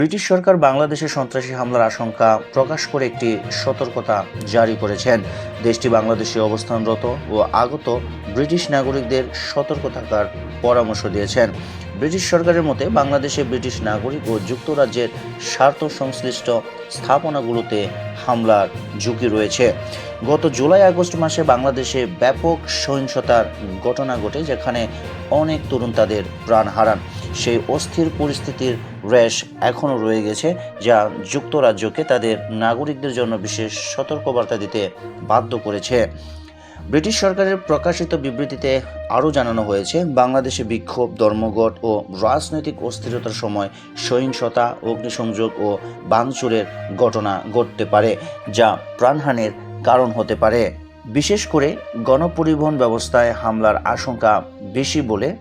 British সরকার বাংলাদেশে সন্ত্রাসী হামলার আশঙ্কা প্রকাশ করে একটি সতর্কতা জারি করেছেন। দেশটি বাংলাদেশে অবস্থানরত ও আগত ব্রিটিশ নাগরিকদের সতর্ক থাকার পরামর্শ দিয়েছেন। ব্রিটিশ সরকারের মতে, বাংলাদেশে ব্রিটিশ নাগরিক ও যুক্তরাজ্যের স্বার্থ সংশ্লিষ্ট স্থাপনাগুলোতে হামলার ঝুঁকি রয়েছে। গত জুলাই আগস্ট মাসে বাংলাদেশে ব্যাপক সহিংসতার ঘটনা ঘটে, যেখানে অনেক তরুণ তাদের প্রাণ হারান। সেই অস্থির পরিস্থিতির রেশ এখনও রয়ে গেছে, যা যুক্তরাজ্যকে তাদের নাগরিকদের জন্য বিশেষ সতর্কবার্তা দিতে বাধ্য করেছে। ব্রিটিশ সরকারের প্রকাশিত বিবৃতিতে আরও জানানো হয়েছে, বাংলাদেশে বিক্ষোভ, ধর্মঘট ও রাজনৈতিক অস্থিরতার সময় সহিংসতা, অগ্নিসংযোগ ও বাংচুরের ঘটনা ঘটতে পারে, যা প্রাণহানির কারণ হতে পারে। বিশেষ করে গণপরিবহন ব্যবস্থায় হামলার আশঙ্কা বেশি বলে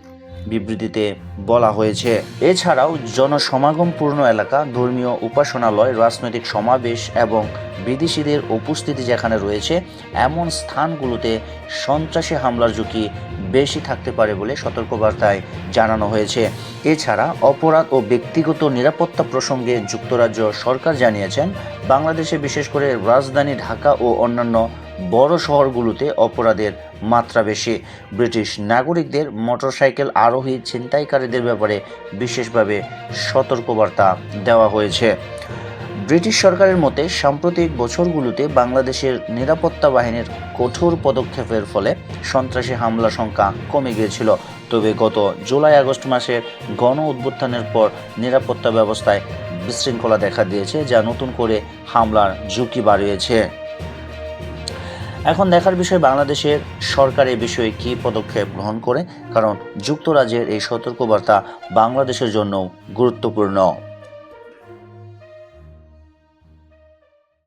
বিবৃতিতে বলা হয়েছে। এছাড়াও জনসমাগমপূর্ণ এলাকা, ধর্মীয় উপাসনালয়, রাজনৈতিক সমাবেশ এবং বিদেশিদের উপস্থিতি যেখানে রয়েছে, এমন স্থানগুলোতে সন্ত্রাসী হামলার ঝুঁকি বেশি থাকতে পারে বলে সতর্কবার্তায় জানানো হয়েছে। এছাড়া অপরাধ ও ব্যক্তিগত নিরাপত্তা প্রসঙ্গে যুক্তরাজ্য সরকার জানিয়েছেন, বাংলাদেশে বিশেষ করে রাজধানী ঢাকা ও অন্যান্য বড় শহরগুলোতে অপরাধের মাত্রা বেশি। ব্রিটিশ নাগরিকদের মোটরসাইকেল আরোহী ছিনতাইকারীদের ব্যাপারে বিশেষভাবে সতর্কবার্তা দেওয়া হয়েছে। ব্রিটিশ সরকারের মতে, সাম্প্রতিক বছরগুলোতে বাংলাদেশের নিরাপত্তা বাহিনীর কঠোর পদক্ষেপের ফলে সন্ত্রাসী হামলা সংখ্যা কমে গিয়েছিল। তবে গত জুলাই, আগস্ট মাসের গণ উদ্বোধনের পর নিরাপত্তা ব্যবস্থায় বিশৃঙ্খলা দেখা দিয়েছে, যা নতুন করে হামলার ঝুঁকি বাড়িয়েছে। এখন দেখার বিষয় বাংলাদেশের সরকার এ বিষয়ে কী পদক্ষেপ গ্রহণ করে? কারণ যুক্তরাজ্যের এই সতর্কবার্তা বাংলাদেশের জন্য গুরুত্বপূর্ণ।